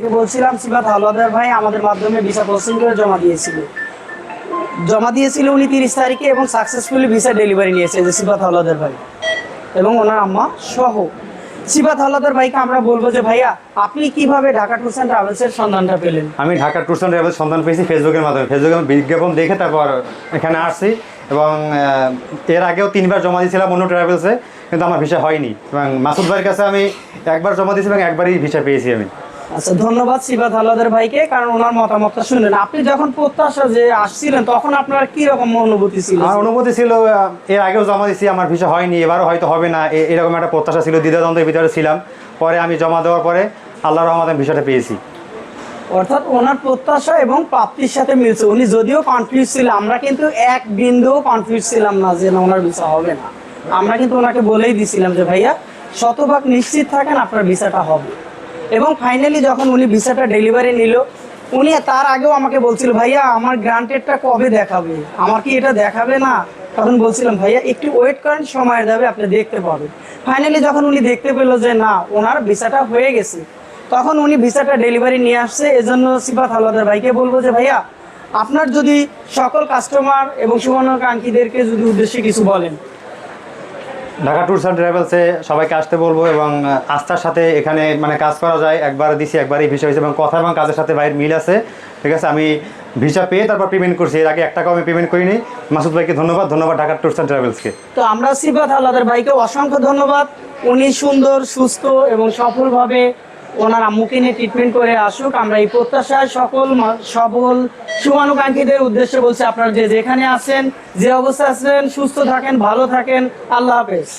থেকে বলছিলাম সিবাত হালওয়াদার ভাই আমাদের মাধ্যমে ভিসা প্রসেসিং করে জমা দিয়েছিল। জমা দিয়েছিল উনি তিরিশ তারিখে এবং সাকসেসফুলি ভিসা ডেলিভারি নিয়েছে যে সিফাত হালওয়াদার ভাই এবং ওনার আম্মা সহ। সিবাত হালওয়াদার ভাইকে আমরা বলব যে, ভাইয়া, আপনি কীভাবে ঢাকা ট্যুরস অ্যান্ড ট্রাভেলসের সন্ধানটা পেলেন? আমি ঢাকা ট্যুরস অ্যান্ড ট্রাভেলস সন্ধান পেয়েছি ফেসবুকের মাধ্যমে। ফেসবুকে বিজ্ঞাপন দেখে তারপর এখানে আসছি এবং এর আগেও তিনবার জমা দিয়েছিলাম অন্য ট্রাভেলসে কিন্তু আমার ভিসা হয়নি। এবং মাসুদ ভাইয়ের কাছে আমি একবার জমা দিয়েছি এবং একবারই ভিসা পেয়েছি আমি। আচ্ছা ধন্যবাদ সিবাত হালওয়াদার ভাইকে কারণ ওনার মতামতটা শুনলেন। আপনি যখন প্রত্যাশা যে আসছিলেন তখন আপনার কি রকম অনুভূতি ছিল? আমার অনুভূতি ছিল এর আগেও জমা দিয়েছি আমার ভিসা হয়নি এবারও হয়তো হবে না এরকম একটা প্রত্যাশা ছিল দ্বিধাদ্বন্দ্বের ভিতরে ছিলাম। পরে আমি জমা দেওয়ার পরে আল্লাহ রহমত আমি ভিসাটা পেয়েছি। অর্থাৎ ওনার প্রত্যাশা এবং প্রাপ্তির সাথে মিলছে। উনি যদিও কনফিউজ ছিল আমরা কিন্তু এক বিন্দুও কনফিউজ ছিলাম না যে না ওনার ভিসা হবে না। আমরা কিন্তু ওনাকে বলেই দিছিলাম যে ভাইয়া শতভাগ নিশ্চিত থাকেন আপনার ভিসাটা হবে। এবং ফাইনালি যখন উনি ভিসাটা ডেলিভারি নিল, উনি তার আগেও আমাকে বলছিল, ভাইয়া, আমার গ্রান্টেডটা কবে দেখাবে? আমার কি এটা দেখাবে না? তখন বলছিলাম, ভাইয়া, একটু ওয়েট করেন, সময় যাবে, আপনি দেখতে পাবেন। ফাইনালি যখন উনি দেখতে পেল যে, না, ওনার ভিসাটা হয়ে গেছে। তখন উনি ভিসাটা ডেলিভারি নিয়ে আসছে। এজন্য সিফাত হালদার ভাইকে বলব যে, ভাইয়া, আপনার যদি সকল কাস্টমার এবং সুবর্ণকাঙ্ক্ষীদেরকে যদি উদ্দেশ্যে কিছু বলেন ঢাকা ট্যুরস অ্যান্ড ট্রাভেলসে সবাইকে আসতে বলব এবং আস্থার সাথে এখানে মানে কাজ করা যায়। একবার দিছি, একবারই ভিসা হয়েছে এবং কথা এবং কাজের সাথে বাইরের মিল আছে। ঠিক আছে, আমি ভিসা পেয়ে তারপর পেমেন্ট করছি। এর আগে এক টাকাও আমি পেমেন্ট করিনি। মাসুদ ভাইকে ধন্যবাদ। ধন্যবাদ ঢাকা ট্যুরস অ্যান্ড ট্রাভেলসকে তো আমরা সিফাত হালদার ভাইকে অসংখ্য ধন্যবাদ। উনি সুন্দর, সুস্থ এবং সফলভাবে ওনার আম্মুকে নিয়ে ট্রিটমেন্ট করে আসুক, আমরা এই প্রত্যাশায় সকল সকল সবল শুভানুকাঙ্ক্ষীদের উদ্দেশ্যে বলছি আপনারা যে যেখানে আছেন, যে অবস্থা আছেন, সুস্থ থাকেন, ভালো থাকেন, আল্লাহ হাফেজ।